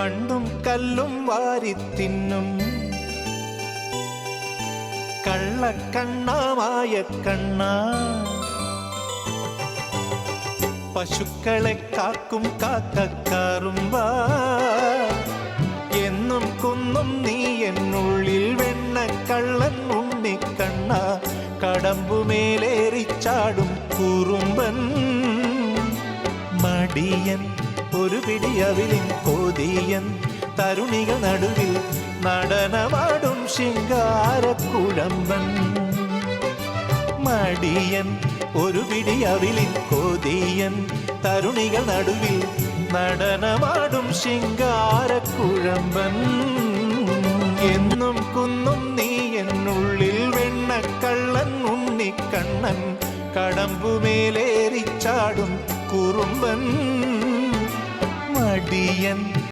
മണ്ണും കല്ലും വാരിത്തിന്നും കള്ളക്കണ്ണമായ കണ്ണ. പശുക്കളെ കാക്കും കാക്കക്കാറുമ്പ എന്നും കുന്നും നീ എന്നുള്ളിൽ വെണ്ണക്കള്ളൻ ഉണ്ണിക്കണ്ണ കടമ്പുമേലേറിച്ചാടും കുറുമ്പൻ. മടിയൻ ഒരു പിടിയവിലിൻ കോതിയൻ തരുണികൾ നടുവിൽ നടനമാടും ശിങ്കാരക്കുഴമ്പൻ. മടിയൻ ഒരു പിടിയവിലിൻ കോതിയൻ തരുണികൾ നടുവിൽ നടനമാടും ശിങ്കാരക്കുഴമ്പൻ. എന്നും കുന്നും നീ എന്നുള്ളിൽ വെണ്ണക്കള്ളൻ ഉണ്ണിക്കണ്ണൻ കടമ്പുമേലേറിച്ചാടും കുറുമ്പൻ. the end.